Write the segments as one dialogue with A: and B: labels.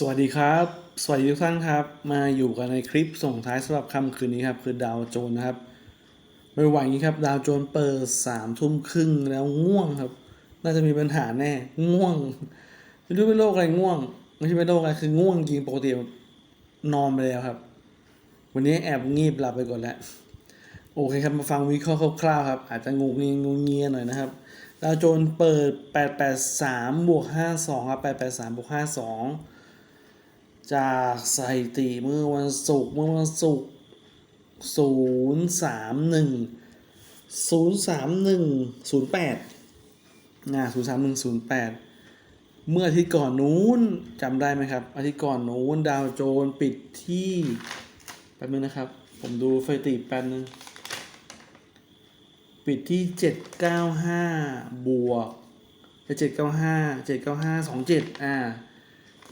A: สวัสดีครับ สวัสดีทุกท่านครับ มาอยู่กันในคลิปส่งท้ายสำหรับค่ำคืนนี้ครับ คือดาวโจนส์นะครับไม่ไหวงนี้ครับ ดาวโจนส์เปิดสามทุ่มครึ่งแล้วง่วงครับ น่าจะมีปัญหาแน่ ง่วงไม่รู้เป็นโรคอะไรง่วง ไม่ใช่เป็นโรคอะไรคือง่วงจริงปกตินอนไปแล้วครับ วันนี้แอบงีบหลับไปก่อนแล้วโอเคครับ มาฟังวิเคราะห์คร่าวๆครับ อาจจะงูงีงูเงียหน่อยนะครับดาวโจนส์เปิด 883บวก52ครับ883บวก52 จากสถิติเมื่อวันศุกร์เมื่อวันศุกร์ศูนย์สามหนึ่งศูนย์สามหนึ่งศูนย์แปดนะศูนย์สามหนึ่งศูนย์แปดเมื่ออาทิตย์ก่อนนู้นจำได้ไหมครับ อาทิตย์ก่อนนู้นดาวโจนปิดที่แป๊บนึงนะครับ ผมดูสถิติแป๊บนึงปิดที่เจ็ดเก้าห้าบวกเจ็ดเก้าห้าเจ็ดเก้าห้าสองเจ็ดอ่า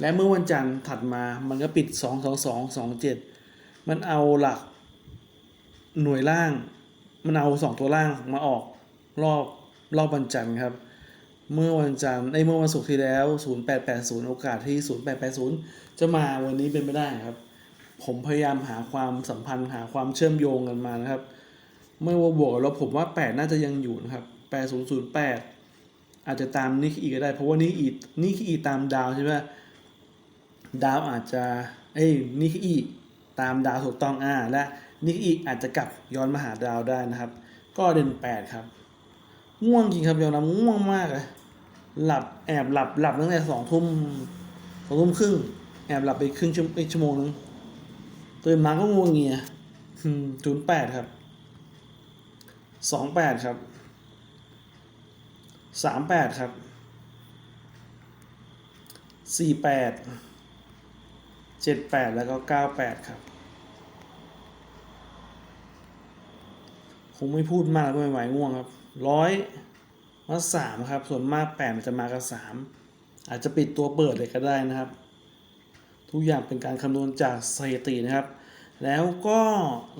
A: และเมื่อวันจันทร์ถัดมามันก็ปิด 2 2 2 2 7 มันเอาหลักหน่วยล่าง มันเอา 2 ตัวล่างมาออกรอบรอบวันจันทร์ครับ เมื่อวันจันทร์ไอ้เมื่อวันศุกร์ที่แล้ว 0880 โอกาสที่ 0880 จะมาวันนี้เป็นไม่ได้ครับ ผมพยายามหาความสัมพันธ์หาความเชื่อมโยงกันมานะครับ ไม่ว่าบวกกับลบผมว่า 8 น่าจะยังอยู่นะครับ8008 อาจจะตามนี่อีก็ได้ เพราะว่านี่อีนี่อีตามดาวใช่ไหม ดาวอาจจะเอ้ยนิกอีตามดาวถูกต้องอ่าและนิกอีอาจจะกลับย้อนมาหาดาวได้นะครับ ก็เด่นแปดครับ ง่วงจริงครับยอมรับง่วงมากเลยหลับแอบหลับหลับตั้งแต่สองทุ่มสองทุ่มครึ่งแอบหลับไปครึ่งชั่วชั่วโมงนึงตื่นมาก็ง่วงเงียศูนย์แปดครับสองแปดครับสามแปดครับสี่แปด เจ็ดแปดแล้วก็เก้าแปดครับ คงไม่พูดมากแล้วไม่ไหวง่วงครับร้อยมาสามครับ ส่วนมากแปดมันจะมากับสามอาจจะปิดตัวเปิดเลยก็ได้นะครับ ทุกอย่างเป็นการคำนวณจากสถิตินะครับ แล้วก็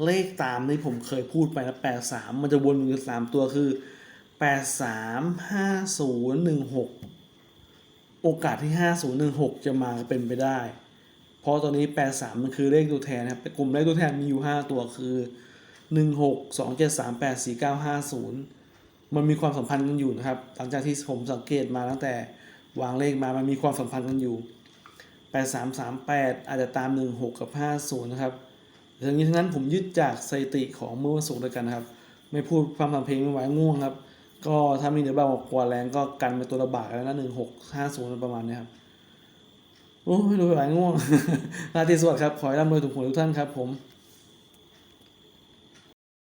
A: เลขตามที่ผมเคยพูดไปนะแปดสามมันจะวนอยู่สามตัวคือแปดสามห้าศูนย์หนึ่งหกโอกาสที่ห้าศูนย์หนึ่งหกจะมาเป็นไปได้ เพราะตอนนี้ 83 มันคือเลขตัวแทนนะครับกลุ่มเลขตัวแทนมีอยู่ 5 ตัวคือ 1 6 2 7 3 8 4 9 5 0 มันมีความสัมพันธ์กันอยู่นะครับ หลังจากที่ผมสังเกตมาตั้งแต่วางเลขมา มันมีความสัมพันธ์กันอยู่ 8 3 3 8 อาจจะตาม 1 6 กับ 50 นะครับทั้งนี้ทั้งนั้นผมยึดจากสถิติของเมื่อวันศุกร์ด้วยกันนะครับ ไม่พูดความทำเพลงไม่ไหวง่วงครับ ก็ถ้ามีเหนือเบากว่าแรงก็กันเป็นตัวระบาดแล้วนะ1 6 50ประมาณนี้ครับ โอ้ไม่รู้ไปไหนง่วงราตรีสวัสดิ์ครับ ขอให้ร่ำรวยถูกหวยทุกท่านครับผม